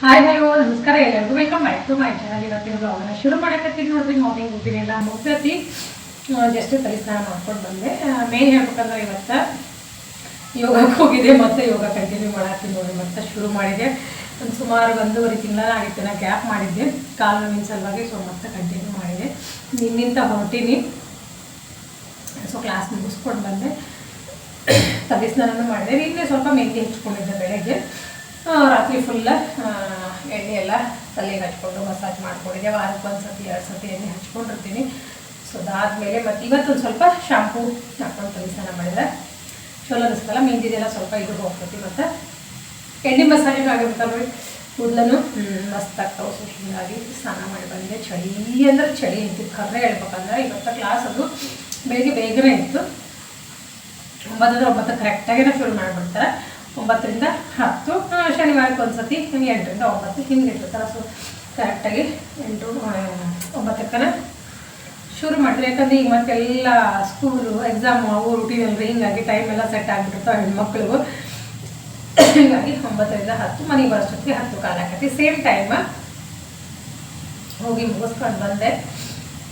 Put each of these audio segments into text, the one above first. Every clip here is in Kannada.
ಹಾಯ್ ಹಲೋ ನಮಸ್ಕಾರ ಎಲ್ಲರಿಗೂ welcome back to my channel ಇವತ್ತಿನ ಬ್ಲಾಗನ್ನ ಶುರು ಮಾಡಕತ್ತೀನಿ ನೋಡ್ರಿ ಮಾರ್ನಿಂಗ್ ಹೋಗಿರಲಿಲ್ಲ ಮುಗ್ದತಿ. ಜಸ್ಟ್ ತಲೆ ಸ್ನಾನ ಮಾಡ್ಕೊಂಡು ಬಂದೆ. ಮೇನ್ ಹೇಳ್ಬೇಕಂದ್ರೆ ಇವತ್ತು ಯೋಗಕ್ಕೆ ಹೋಗಿದೆ ಮತ್ತೆ ಯೋಗ ಕಂಟಿನ್ಯೂ ಮಾಡತ್ತೀನಿ ನೋಡಿ ಮತ್ತೆ ಶುರು ಮಾಡಿದೆ. ಒಂದು ಸುಮಾರು ಒಂದೂವರೆ ತಿಂಗಳ ಆಗಿತ್ತು ನಾ ಗ್ಯಾಪ್ ಮಾಡಿದ್ದೆ. ಕಾಲು ನೋವಿನ ಸಲುವಾಗಿ ಸೊ ಮತ್ತೆ ಕಂಟಿನ್ಯೂ ಮಾಡಿದೆ. ನಿನ್ನಿಂದ ಹೊರಟೀನಿ. ಸೊ ಕ್ಲಾಸ್ ಮುಗಿಸ್ಕೊಂಡು ಬಂದೆ. ತಲೆ ಸ್ನಾನನೂ ಮಾಡಿದೆ. ನಿನ್ನೆ ಸ್ವಲ್ಪ ಮೆಹಂದಿ ಹಚ್ಕೊಂಡಿದ್ದೆ ಬೆಳಗ್ಗೆ. ರಾತ್ರಿ ಫುಲ್ಲ ಎಣ್ಣೆ ಎಲ್ಲ ತಲೆಗೆ ಹಚ್ಕೊಂಡು ಮಸಾಜ್ ಮಾಡ್ಕೊಂಡಿದ್ದೆ. ವಾರಕ್ಕೆ ಒಂದು ಸತಿ ಎರಡು ಸತಿ ಎಣ್ಣೆ ಹಚ್ಕೊಂಡಿರ್ತೀನಿ. ಸೊ ಅದಾದಮೇಲೆ ಮತ್ತು ಇವತ್ತೊಂದು ಸ್ವಲ್ಪ ಶಾಂಪೂ ಹಾಕೊಂಡು ತಲೆ ಸ್ನಾನ ಮಾಡಿದೆ. ಚಲೋ ಅನಿಸ್ತಲ್ಲ ಮೆಹಂದಿದೆಲ್ಲ ಸ್ವಲ್ಪ ಇದು ಹೋಗ್ತೈತಿ ಮತ್ತು. ಎಣ್ಣೆ ಮಸಾಜ್ ನೋಡಿ ಕೂದಲನ್ನು? ಮಸ್ತ್ ಆಗ್ತಾವೆ. ಸೊ ಹೀಗಾಗಿ ಸ್ನಾನ ಮಾಡಿ ಬಂದಿದೆ ಚಳಿ ಅಂದ್ರೆ ಚಳಿ ಇತ್ತು ಕರ್ರೆ ಹೇಳ್ಬೇಕಂದ್ರೆ ಇವತ್ತು ಕ್ಲಾಸ್ ಅದು ಬೆಳಿಗ್ಗೆ ಬೇಗನೆ ಇತ್ತು. ಒಂಬತ್ತರಿಂದ ಒಂಬತ್ತು ಕರೆಕ್ಟಾಗಿನೇ ಶುರು ಮಾಡಿಬಿಡ್ತಾರೆ. ಒಂಬತ್ತರಿಂದ ಹತ್ತು ಶನಿವಾರಕ್ಕೆ ಒಂದು ಸತಿ ಎಂಟರಿಂದ ಒಂಬತ್ತು, ಹಿಂಗೆ ಇಟ್ಟಿರ್ತಾರೆ. ಸೊ ಕರೆಕ್ಟಾಗಿ ಎಂಟು ಒಂಬತ್ತಕ್ಕನ ಶುರು ಮಾಡಿದ್ರೆ ಯಾಕಂದ್ರೆ ಈಗ ಮತ್ತೆಲ್ಲ ಸ್ಕೂಲು ಎಕ್ಸಾಮು ಅವು ರೂಟೀನ್ ಅಲ್ರಿ ಹಿಂಗಾಗಿ ಟೈಮ್ ಎಲ್ಲ ಸೆಟ್ ಆಗಿಬಿಟ್ಟಿರ್ತಾವೆ ಹೆಣ್ಮಕ್ಳಿಗೂ. ಹೀಗಾಗಿ ಒಂಬತ್ತರಿಂದ ಹತ್ತು, ಮನೆಗೆ ಬರೋಷ್ಟೊತ್ತಿಗೆ ಹತ್ತು ಕಾಲ ಹಾಕತಿ ಸೇಮ್ ಟೈಮ ಹೋಗಿ ಮುಗಿಸ್ಕೊಂಡು ಬಂದೆ.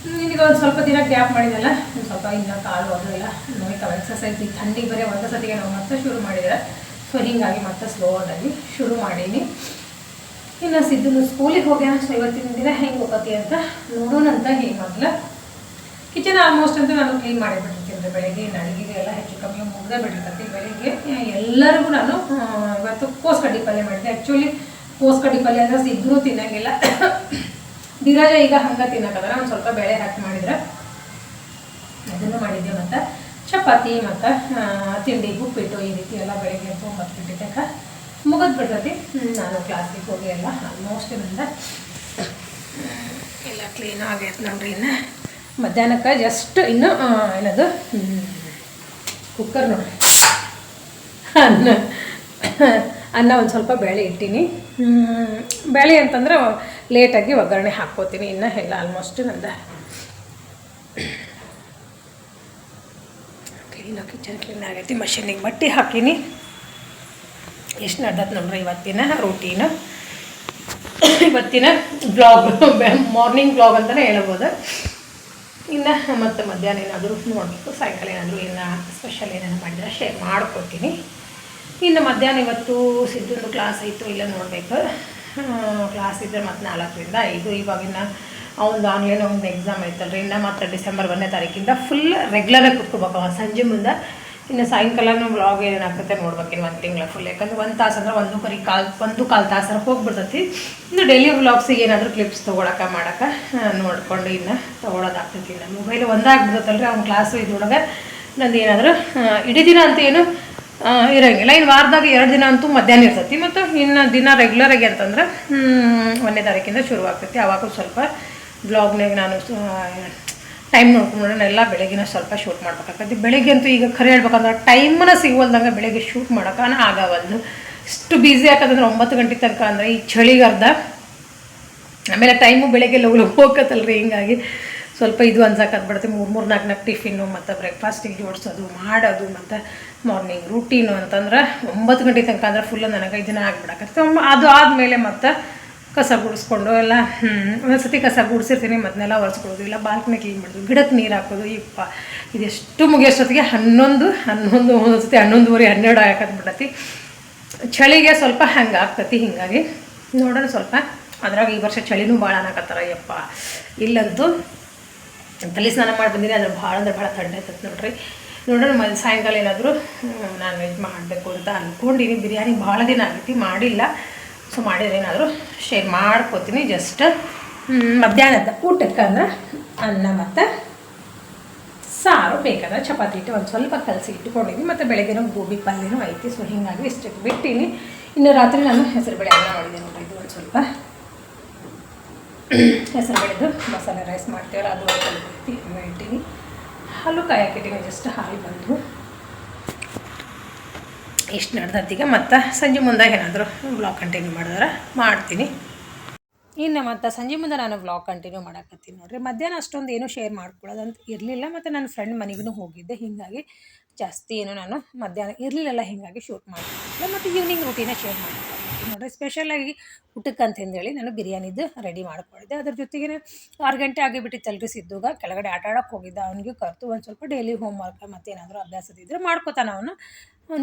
ನಿನಗೆ ಒಂದು ಸ್ವಲ್ಪ ದಿನ ಗ್ಯಾಪ್ ಮಾಡಿದ್ದಲ್ಲ ನೀವು ಸ್ವಲ್ಪ ಇನ್ನು ಕಾಲು ಅದು ಎಲ್ಲ ನೋಯ್ತಾವೆ ಎಕ್ಸಸೈಸ್ ಈ ಥಂಡಿಗೆ ಬರೀ ಒಂದು ಸತಿಗೆ ನಾವು ಮತ್ತೆ ಶುರು ಮಾಡಿದರೆ. ಸೊ ಹೀಗಾಗಿ ಮತ್ತೆ ಸ್ಲೋ ಆಗಿ ಶುರು ಮಾಡೀನಿ. ಇನ್ನು ಸಿದ್ದು ಸ್ಕೂಲಿಗೆ ಹೋಗ್ಯಾನ? ಸೊ ಇವತ್ತಿನ ದಿನ ಹೆಂಗೆ ಹೋಗತಿ ಅಂತ ನೋಡೋಣ ಅಂತ ಹೇಗಾಗಲ್ಲ ಕಿಚನ್ ಆಲ್ಮೋಸ್ಟ್ ಅಂತ ನಾನು ಕ್ಲೀನ್ ಮಾಡಿಬಿಟ್ಟಿರ್ತೀನಿ ಬೆಳಗ್ಗೆ ನಡಿಗೆ ಎಲ್ಲ ಹೆಚ್ಚು ಕಮ್ಮಿ ಮುಗ್ದೇ ಬಿಟ್ಟಿರ್ತೀನಿ ಬೆಳಿಗ್ಗೆ ಎಲ್ಲರಿಗೂ ನಾನು ಇವತ್ತು ಕೋಸ್ ಕಡ್ಡಿ ಪಲ್ಯ ಮಾಡಿದೆ ಆ್ಯಕ್ಚುಲಿ ಕೋಸ್ ಕಡ್ಡಿ ಪಲ್ಯ ಅಂದರೆ ಸಿದ್ದು ತಿನ್ನಂಗಿಲ್ಲ. ಧೀರಜ ಈಗ ಹಂಗೆ ತಿನ್ನಕಂದ್ರೆ ಒಂದು ಸ್ವಲ್ಪ ಬೇಳೆ ಹಾಕಿ ಮಾಡಿದ್ರೆ ಅದನ್ನು ಮಾಡಿದ್ದೆ ಮತ್ತು ಚಪಾತಿ ಮತ್ತು ತಿಂಡಿ ಉಪ್ಪಿಟ್ಟು ಈ ರೀತಿ ಎಲ್ಲ ಬೆಳಗ್ಗೆ ಅಂತ ಒಂಬತ್ತು ಮುಗಿದ್ ನಾನು ಕ್ಲಾಸಿಗೆ ಹೋಗಿ ಎಲ್ಲ ಆಲ್ಮೋಸ್ಟ್ ನಂದ ಎಲ್ಲ ಕ್ಲೀನ್ ಆಗೈತೆ ನೋಡ್ರಿ ಇನ್ನು. ಮಧ್ಯಾಹ್ನಕ್ಕೆ ಜಸ್ಟ್ ಇನ್ನು ಏನದು ಕುಕ್ಕರ್ ನೋಡ್ರಿ. ಅನ್ನ ಅನ್ನ ಒಂದು ಸ್ವಲ್ಪ ಬೇಳೆ ಇಟ್ಟೀನಿ. ಬೇಳೆ ಅಂತಂದ್ರೆ ಲೇಟಾಗಿ ಒಗ್ಗರಣೆ ಹಾಕ್ಕೋತೀನಿ. ಇನ್ನು ಎಲ್ಲ ಆಲ್ಮೋಸ್ಟ್ ನಂದ. ಇನ್ನು ಕಿಚನ್ ಕ್ಲೀನ್ ಆಗೈತಿ. ಮಷೀನಿಗೆ ಬಟ್ಟೆ ಹಾಕೀನಿ. ಎಷ್ಟು ನಡ್ದತ್ ನೋಡ್ರಿ ಇವತ್ತಿನ ರೂಟೀನು ಇವತ್ತಿನ ಬ್ಲಾಗ್ ಮಾರ್ನಿಂಗ್ ಬ್ಲಾಗ್ ಅಂತಲೇ ಹೇಳ್ಬೋದು. ಇನ್ನು ಮತ್ತು ಮಧ್ಯಾಹ್ನ ಏನಾದರೂ ನೋಡಬೇಕು. ಸಾಯಂಕಾಲ ಏನಾದರೂ ಏನು ಸ್ಪೆಷಲ್ ಏನಾದ್ರು ಮಾಡಿದ್ರೆ ಶೇರ್ ಮಾಡ್ಕೊತೀನಿ. ಇನ್ನು ಮಧ್ಯಾಹ್ನ ಇವತ್ತು ಸಿದ್ಧಂದು ಕ್ಲಾಸ್ ಆಯಿತು, ಇಲ್ಲ ನೋಡಬೇಕು. ಕ್ಲಾಸ್ ಇದ್ದರೆ ಮತ್ತು ನಾಲ್ಕರಿಂದ ಐದು. ಇವಾಗಿನ ಅವ್ನು ಆನ್ಲೈನ್ ಒಂದು ಎಕ್ಸಾಮ್ ಐತಲ್ರಿ ಇನ್ನು ಮತ್ತು ಡಿಸೆಂಬರ್ ಒಂದನೇ ತಾರೀಕಿಂದ ಫುಲ್ ರೆಗ್ಯುಲರಾಗಿ ಕುತ್ಕೋಬೇಕು ಅವ. ಸಂಜೆ ಮುಂದೆ ಇನ್ನು ಸಾಯಂಕಾಲನೂ ಬ್ಲಾಗ್ ನೋಡ್ಬೇಕು ಇನ್ನು ಒಂದು ತಿಂಗಳ ಫುಲ್ ಯಾಕಂದ್ರೆ ಒಂದು ತಾಸು ಅಂದ್ರೆ ಒಂದು ಕರಿ ಕಾಲು, ಒಂದು ಕಾಲು ತಾಸರ ಹೋಗ್ಬಿಡ್ತೈತಿ. ಇನ್ನು ಡೈಲಿ ವ್ಲಾಗ್ಸಿಗೆ ಏನಾದರೂ ಕ್ಲಿಪ್ಸ್ ತೊಗೊಳಕ್ಕೆ ಮಾಡಕ್ಕೆ ನೋಡ್ಕೊಂಡು ಇನ್ನು ತೊಗೊಳೋದಾಗ್ತೈತಿ ಇನ್ನು. ಮೊಬೈಲ್ ಒಂದಾಗ್ಬಿಡ್ತೈತಲ್ರಿ ಅವ್ನ ಕ್ಲಾಸು ಇದ್ರೊಳಗೆ ನಂದು ಏನಾದರೂ ಇಡೀ ದಿನ ಅಂತ ಏನು ಇರಂಗಿಲ್ಲ. ಇನ್ನು ವಾರದಾಗ ಎರಡು ದಿನ ಅಂತೂ ಮಧ್ಯಾಹ್ನ ಇರ್ತೈತಿ. ಮತ್ತು ಇನ್ನು ದಿನ ರೆಗ್ಯುಲರಾಗಿ ಅಂತಂದ್ರೆ ಒಂದನೇ ತಾರೀಕಿಂದ ಶುರು ಆಗ್ತೈತಿ. ಅವಾಗೂ ಸ್ವಲ್ಪ ಬ್ಲಾಗ್ನಾಗ ನಾನು ಟೈಮ್ ನೋಡ್ಕೊಂಡು ಎಲ್ಲ ಬೆಳಗಿನ ಸ್ವಲ್ಪ ಶೂಟ್ ಮಾಡ್ಬೇಕಾಗ್ತೈತಿ. ಬೆಳಗ್ಗೆ ಅಂತೂ ಈಗ ಖರೆ ಹೇಳ್ಬೇಕಂದ್ರೆ ಟೈಮನ್ನ ಸಿಗೋಲ್ದಂಗೆ ಬೆಳಗ್ಗೆ ಶೂಟ್ ಮಾಡೋಕೆ ಆಗವಲ್ದು. ಇಷ್ಟು ಬ್ಯುಸಿ ಯಾಕಂದ್ರೆ ಒಂಬತ್ತು ಗಂಟೆ ತನಕ ಅಂದರೆ ಈ ಚಳಿಗರ್ಧ ಆಮೇಲೆ ಟೈಮು ಬೆಳಗ್ಗೆ ಲಗು ಹೋಗತ್ತಲ್ರಿ ಹಿಂಗಾಗಿ. ಸ್ವಲ್ಪ ಇದು ಅನ್ಸಕ್ಕೆ ಮೂರು ಮೂರು, ನಾಲ್ಕು ನಾಲ್ಕು ಟಿಫಿನ್ನು ಮತ್ತು ಬ್ರೇಕ್ಫಾಸ್ಟಿಗೆ ಜೋಡಿಸೋದು, ಮಾಡೋದು ಮತ್ತು ಮಾರ್ನಿಂಗ್ ರೂಟೀನು ಅಂತಂದ್ರೆ ಒಂಬತ್ತು ಗಂಟೆ ತನಕ ಅಂದರೆ ಫುಲ್ ನನಗೆ ಐದು ದಿನ ಆಗ್ಬಿಡಕತ್ತೆ ಅದು ಆದಮೇಲೆ ಮತ್ತು ಕಸ ಗುಡಿಸ್ಕೊಂಡು ಎಲ್ಲ ಒಂದೊಂದ್ಸತಿ ಕಸ ಗುಡಿಸಿರ್ತೀನಿ ಮತ್ತನ್ನೆಲ್ಲ ಒರೆಸ್ಕೊಳ್ಳೋದು, ಇಲ್ಲ ಬಾಲ್ಕನಿ ಕ್ಲೀನ್ ಮಾಡೋದು ಗಿಡಕ್ಕೆ ನೀರು ಹಾಕೋದು ಇಪ್ಪ ಇದೆಷ್ಟು ಮುಗಿಯೋಷ್ಟೊತ್ತಿಗೆ ಹನ್ನೊಂದು ಹನ್ನೊಂದು, ಒಂದೊಂದ್ಸತಿ ಹನ್ನೊಂದುವರೆ, ಹನ್ನೆರಡು ಆಗಕ್ಕೆ ಬಿಡತ್ತಿ ಚಳಿಗೆ ಸ್ವಲ್ಪ ಹಂಗೆ ಆಗ್ತತಿ ಹಿಂಗಾಗಿ ನೋಡೋಣ ಸ್ವಲ್ಪ. ಅದ್ರಾಗ ಈ ವರ್ಷ ಚಳಿನೂ ಭಾಳ ಅನ್ನಕತ್ತಾರ ಯಪ್ಪ. ಇಲ್ಲಂತೂ ತಲೆ ಸ್ನಾನ ಮಾಡಿ ಬಂದಿನಿ ಅದ್ರ ಭಾಳ ಅಂದ್ರೆ ಭಾಳ ಆಯ್ತದೆ ನೋಡ್ರಿ. ನೋಡೋಣ ಮ, ಸಾಯಂಕಾಲ ಏನಾದರೂ ನಾನ್ ವೆಜ್ ಮಾಡಬೇಕು ಅಂತ ಅಂದ್ಕೊಂಡಿನಿ ಬಿರಿಯಾನಿ ಭಾಳ ದಿನ ಆಗೈತಿ ಮಾಡಿಲ್ಲ. ಸೊ ಮಾಡಿದ್ರೆ ಏನಾದರೂ ಶೇರ್ ಮಾಡ್ಕೋತೀನಿ. ಜಸ್ಟ್ ಮಧ್ಯಾಹ್ನದ ಊಟಕ್ಕೆ ಅಂದ್ರೆ ಅನ್ನ ಮತ್ತು ಸಾರು ಬೇಕಾದ್ರೆ ಚಪಾತಿ ಇಟ್ಟು ಒಂದು ಸ್ವಲ್ಪ ಕಲಸಿ ಇಟ್ಕೊಂಡಿದ್ದೀನಿ ಮತ್ತು ಬೆಳಗ್ಗೆನೂ ಗೋಬಿ ಪಲ್ಯನೂ ಐತಿ. ಸೊ ಹೀಗಾಗಿ ಇಷ್ಟಕ್ಕೆ ಬಿಟ್ಟಿನಿ. ಇನ್ನು ರಾತ್ರಿ ನಾನು ಹೆಸರು ಬೇಳೆ ಅನ್ನ ಮಾಡಿದೆ ನೋಡ್ರಿ. ಇದು ಒಂದು ಸ್ವಲ್ಪ ಹೆಸರು ಬೆಳೆದು ಮಸಾಲೆ ರೈಸ್ ಮಾಡ್ತೀವಲ್ಲ, ಅದು ಇಟ್ಟೀನಿ. ಹಾಲು ಕಾಯಕ್ಕಿಟ್ಟಿನಿ ಜಸ್ಟ್ ಹಾಲು ಬಂದು. ಇಷ್ಟು ನಡೆದತ್ತೀಗ ಮತ್ತು ಸಂಜೆ ಮುಂದೆ ಏನಾದರೂ ಬ್ಲಾಗ್ ಕಂಟಿನ್ಯೂ ಮಾಡಿದ್ರೆ ಮಾಡ್ತೀನಿ. ಇನ್ನು ಮತ್ತು ಸಂಜೆ ಮುಂದೆ ನಾನು ವ್ಲಾಗ್ ಕಂಟಿನ್ಯೂ ಮಾಡಕತ್ತೀನಿ ನೋಡಿರಿ. ಮಧ್ಯಾಹ್ನ ಅಷ್ಟೊಂದು ಏನೂ ಶೇರ್ ಮಾಡ್ಕೊಳ್ಳೋದಂತ ಇರಲಿಲ್ಲ. ಮತ್ತು ನನ್ನ ಫ್ರೆಂಡ್ ಮನೆಗೂ ಹೋಗಿದ್ದೆ. ಹೀಗಾಗಿ ಜಾಸ್ತಿ ಏನು ನಾನು ಮಧ್ಯಾಹ್ನ ಇರಲಿಲ್ಲ, ಹೀಗಾಗಿ ಶೂಟ್ ಮಾಡ್ತೀನಿ ಮತ್ತು ಈವ್ನಿಂಗ್ ರೂಟೀನ ಶೇರ್ ಮಾಡಿದ್ದೆ ನೋಡಿರಿ. ಸ್ಪೆಷಲಾಗಿ ಊಟಕ್ಕೆ ಅಂತಂದೇಳಿ ನಾನು ಬಿರಿಯಾನಿದು ರೆಡಿ ಮಾಡ್ಕೊಂಡಿದ್ದೆ. ಅದ್ರ ಜೊತೆಗೆ ಆರು ಗಂಟೆ ಆಗಿಬಿಟ್ಟಿತ್ತಲ್ರಿ ಸಿದ್ದುಗ. ಕೆಳಗಡೆ ಆಟ ಆಡೋಕ್ಕೆ ಹೋಗಿದ್ದ ಅವನಿಗೆ ಕರೆತು ಒಂದು ಸ್ವಲ್ಪ ಡೈಲಿ ಹೋಮ್ ವರ್ಕ್ ಮತ್ತೇನಾದರೂ ಅಭ್ಯಾಸದಿದ್ದರೆ ಮಾಡ್ಕೋತಾನೆ ಅವನು.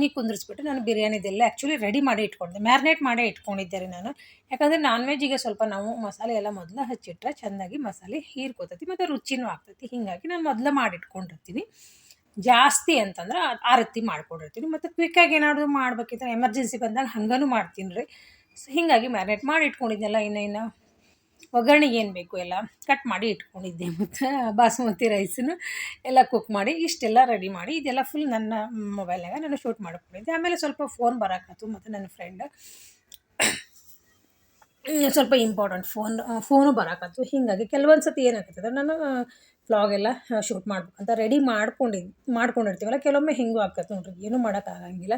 ನೀ ಕುಂದಿರಿಸ್ಬಿಟ್ಟು ನಾನು ಬಿರಿಯಾನಿದೆಲ್ಲ ಆ್ಯಕ್ಚುಲಿ ರೆಡಿ ಮಾಡಿ ಇಟ್ಕೊಂಡಿದ್ದೆ ಮ್ಯಾರಿನೇಟ್ ಮಾಡೇ ಇಟ್ಕೊಂಡಿದ್ದೆ ರೀ ನಾನು. ಯಾಕಂದರೆ ನಾನ್ ವೆಜ್ಜಿಗೆ ಸ್ವಲ್ಪ ನಾವು ಮಸಾಲೆ ಎಲ್ಲ ಮೊದಲು ಹಚ್ಚಿಟ್ರೆ ಚೆಂದಾಗಿ ಮಸಾಲೆ ಹೀರ್ಕೋತೈತಿ, ಮತ್ತು ರುಚಿನೂ ಆಗ್ತೈತಿ. ಹೀಗಾಗಿ ನಾನು ಮೊದಲು ಮಾಡಿಟ್ಕೊಂಡಿರ್ತೀನಿ. ಜಾಸ್ತಿ ಅಂತಂದ್ರೆ ಆ- ರೀತಿ ಮಾಡ್ಕೊಂಡಿರ್ತೀನಿ ಮತ್ತು ಕ್ವಿಕ್ಕಾಗಿ ಏನಾದರೂ ಮಾಡ್ಬೇಕಿದ್ರೆ ಎಮರ್ಜೆನ್ಸಿ ಬಂದಾಗ ಹಂಗನೂ ಮಾಡ್ತೀನಿ ರೀ. ಸೊ ಹೀಗಾಗಿ ಮ್ಯಾರಿನೇಟ್ ಮಾಡಿ ಇಟ್ಕೊಂಡಿದ್ದೆಲ್ಲ ಇನ್ನು ಇನ್ನು ಒಗ್ಗರಣೆಗೆ ಏನು ಬೇಕು ಎಲ್ಲ ಕಟ್ ಮಾಡಿ ಇಟ್ಕೊಂಡಿದ್ದೆ. ಮತ್ತು ಬಾಸುಮತಿ ರೈಸನ್ನು ಎಲ್ಲ ಕುಕ್ ಮಾಡಿ ಇಷ್ಟೆಲ್ಲ ರೆಡಿ ಮಾಡಿ, ಇದೆಲ್ಲ ಫುಲ್ ನನ್ನ ಮೊಬೈಲ್ನಾಗ ನಾನು ಶೂಟ್ ಮಾಡ್ಕೊಂಡಿದ್ದೆ. ಆಮೇಲೆ ಸ್ವಲ್ಪ ಫೋನ್ ಬರೋಕ್ಕಾಯ್ತು ಮತ್ತು ನನ್ನ ಫ್ರೆಂಡ್ ಸ್ವಲ್ಪ ಇಂಪಾರ್ಟೆಂಟ್ ಫೋನ್ ಫೋನು ಬರಕತ್ತು. ಹೀಗಾಗಿ ಕೆಲವೊಂದು ಸತಿ ಏನಾಗ್ತದೆ, ನಾನು ವ್ಲಾಗ್ ಎಲ್ಲ ಶೂಟ್ ಮಾಡ್ಬೇಕಂತ ರೆಡಿ ಮಾಡ್ಕೊಂಡಿದ್ದು ಮಾಡ್ಕೊಂಡಿರ್ತೀವಲ್ಲ, ಕೆಲವೊಮ್ಮೆ ಹಿಂಗೂ ಆಗ್ತದೆ ನೋಡ್ರಿ, ಏನೂ ಮಾಡೋಕ್ಕಾಗಂಗಿಲ್ಲ.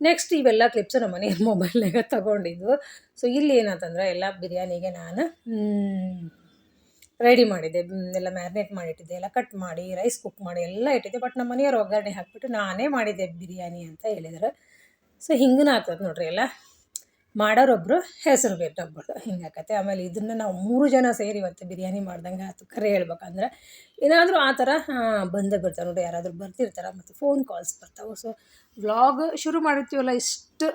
ನೆಕ್ಸ್ಟ್ ಇವೆಲ್ಲ ಕ್ಲಿಪ್ಸ್ ನಮ್ಮ ಮನೆ ಮೊಬೈಲ್ನಾಗ ತೊಗೊಂಡಿದ್ದು. ಸೊ ಇಲ್ಲಿ ಏನಂತಂದ್ರೆ, ಎಲ್ಲ ಬಿರಿಯಾನಿಗೆ ನಾನು ರೆಡಿ ಮಾಡಿದ್ದೆ. ಎಲ್ಲ ಮ್ಯಾರಿನೇಟ್ ಮಾಡಿಟ್ಟಿದ್ದೆ, ಎಲ್ಲ ಕಟ್ ಮಾಡಿ ರೈಸ್ ಕುಕ್ ಮಾಡಿ, ಎಲ್ಲ ಇಟ್ಟಿದ್ದೆ. ಬಟ್ ನಮ್ಮ ಮನೆಯವ್ರು ಒಗ್ಗರಣೆ ಹಾಕ್ಬಿಟ್ಟು ನಾನೇ ಮಾಡಿದ್ದೆ ಬಿರಿಯಾನಿ ಅಂತ ಹೇಳಿದ್ರು. ಸೊ ಹಿಂಗೂ ಆಗ್ತದೆ ನೋಡ್ರಿ ಎಲ್ಲ. ಮಾಡೋರೊಬ್ಬರು ಹೆಸರು ಬೇಕಾಗ್ಬಾರ್ದು ಹಿಂಗಾಕತ್ತೆ ಆಮೇಲೆ ಇದನ್ನು ನಾವು ಮೂರು ಜನ ಸೇರಿ ಇವತ್ತು ಬಿರಿಯಾನಿ ಮಾಡ್ದಂಗೆ ಆಯ್ತು ಖರೆ ಹೇಳ್ಬೇಕಂದ್ರೆ ಏನಾದರೂ ಆ ಥರ ಬಂದೇ ಬರ್ತಾರೆ ನೋಡಿ, ಯಾರಾದರೂ ಬರ್ತಿರ್ತಾರೆ, ಮತ್ತು ಫೋನ್ ಕಾಲ್ಸ್ ಬರ್ತಾವೆ. ಸೊ ವ್ಲಾಗ್ ಶುರು ಮಾಡಿರ್ತೀವಲ್ಲ, ಇಷ್ಟು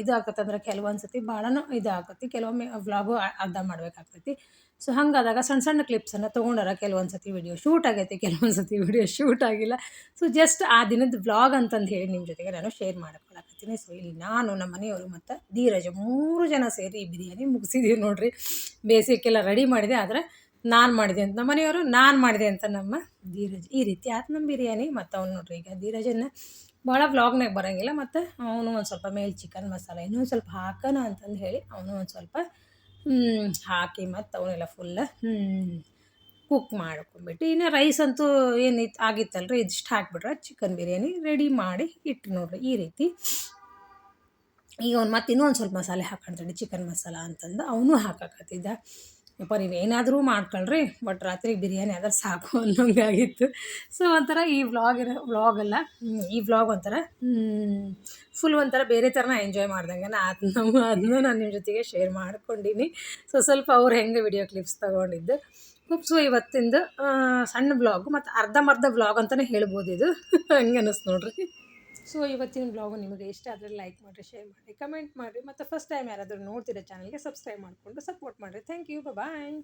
ಇದು ಅಂದ್ರೆ ಕೆಲವೊಂದು ಸತಿ ಭಾಳನೂ ಇದು ಆಗತ್ತೆ ಕೆಲವೊಮ್ಮೆ ವ್ಲಾಗು ಅರ್ಧ ಮಾಡಬೇಕಾಗ್ತೈತಿ. ಸೊ, ಹಂಗಾದಾಗ ಸಣ್ಣ ಸಣ್ಣ ಕ್ಲಿಪ್ಸನ್ನು ತೊಗೊಂಡಾರ ಕೆಲವೊಂದು ಸತಿ ವಿಡಿಯೋ ಶೂಟ್ ಆಗೈತಿ ಕೆಲವೊಂದು ಸತಿ ವಿಡಿಯೋ ಶೂಟ್ ಆಗಿಲ್ಲ. ಸೊ, ಜಸ್ಟ್ ಆ ದಿನದ ವ್ಲಾಗ್ ಅಂತಂದು ಹೇಳಿ ನಿಮ್ಮ ಜೊತೆಗೆ ನಾನು ಶೇರ್ ಮಾಡ್ಕೊಳಕತ್ತೀನಿ. ಸೊ, ಇಲ್ಲಿ ನಾನು, ನಮ್ಮ ಮನೆಯವರು ಮತ್ತು ಧೀರಜ ಮೂರು ಜನ ಸೇರಿ ಬಿರಿಯಾನಿ ಮುಗಿಸಿದ್ದೀವಿ ನೋಡಿರಿ. ಬೇಸಿಗೆಲ್ಲ ರೆಡಿ ಮಾಡಿದೆ, ಆದರೆ ನಾನು ಮಾಡಿದೆ ಅಂತ ನಮ್ಮ ಮನೆಯವರು ನಾನು ಮಾಡಿದೆ ಅಂತ ನಮ್ಮ ಧೀರಜ್. ಈ ರೀತಿ ಆಯ್ತು ನಮ್ಮ ಬಿರಿಯಾನಿ. ಮತ್ತು ಅವ್ನು ನೋಡ್ರಿ, ಈಗ ಧೀರಜನ್ನು ಭಾಳ ವ್ಲಾಗ್ನಾಗ ಬರೋಂಗಿಲ್ಲ, ಮತ್ತು ಅವನು ಒಂದು ಸ್ವಲ್ಪ ಮೇಲೆ ಚಿಕನ್ ಮಸಾಲೆ ಇನ್ನೊಂದು ಸ್ವಲ್ಪ ಹಾಕೋಣ ಅಂತಂದು ಹೇಳಿ ಅವನು ಒಂದು ಸ್ವಲ್ಪ ಹಾಕಿ ಮತ್ತು ಅವನ್ನೆಲ್ಲ ಫುಲ್ಲ ಕುಕ್ ಮಾಡ್ಕೊಂಡ್ಬಿಟ್ಟು, ಇನ್ನು ರೈಸ್ ಅಂತೂ ಏನು ಆಗಿತ್ತಲ್ರಿ, ಇದಿಷ್ಟು ಹಾಕ್ಬಿಟ್ರೆ ಚಿಕನ್ ಬಿರಿಯಾನಿ ರೆಡಿ ಮಾಡಿ ಇಟ್ಟು ನೋಡ್ರಿ, ಈ ರೀತಿ. ಈಗ ಅವ್ನು ಮತ್ತೆ ಇನ್ನೊಂದು ಸ್ವಲ್ಪ ಮಸಾಲೆ ಹಾಕೊಂತಾನೆ ಚಿಕನ್ ಮಸಾಲ ಅಂತಂದು ಅವನು ಹಾಕಕತ್ತಿದ್ದ. ಯಪ್ಪ, ನೀವು ಏನಾದರೂ ಮಾಡ್ಕೊಳ್ರಿ ಬಟ್ ರಾತ್ರಿ ಬಿರಿಯಾನಿ ಆದ್ರೆ ಸಾಕು ಅನ್ನೋಂಗೆ ಆಗಿತ್ತು ಸೊ ಒಂಥರ ಈ ವ್ಲಾಗ್ ಇರೋ ವ್ಲಾಗಲ್ಲ ಈ ವ್ಲಾಗ್ ಒಂಥರ ಫುಲ್ ಒಂಥರ ಬೇರೆ ಥರನ ಎಂಜಾಯ್ ಮಾಡ್ದಂಗೆ ನಾ ಅದನ್ನ ಅದನ್ನು ನಾನು ನಿಮ್ಮ ಜೊತೆಗೆ ಶೇರ್ ಮಾಡ್ಕೊಂಡೀನಿ. ಸೊ ಸ್ವಲ್ಪ ಅವ್ರು ಹೆಂಗೆ ವಿಡಿಯೋ ಕ್ಲಿಪ್ಸ್ ತೊಗೊಂಡಿದ್ದು. ಸೊ ಇವತ್ತಿಂದು ಸಣ್ಣ ಬ್ಲಾಗು ಮತ್ತು ಅರ್ಧಂಬರ್ಧ ಬ್ಲಾಗ್ ಅಂತಲೇ ಹೇಳ್ಬೋದು ಇದು ಹಂಗೆ ಅನ್ನಿಸ್ತು ನೋಡ್ರಿ. ಸೊ ಇವತ್ತಿನ ಬ್ಲಾಗು ನಿಮಗೆ ಇಷ್ಟ ಆದರೆ ಲೈಕ್ ಮಾಡಿರಿ ಶೇರ್ ಮಾಡಿ ಕಮೆಂಟ್ ಮಾಡಿರಿ. ಮತ್ತು ಫಸ್ಟ್ ಟೈಮ್ ಯಾರಾದರೂ ನೋಡ್ತಿರೋ ಚಾನಲ್ಗೆ ಸಬ್ಸ್ಕ್ರೈಬ್ ಮಾಡಿಕೊಂಡು ಸಪೋರ್ಟ್ ಮಾಡಿರಿ. Thank you bye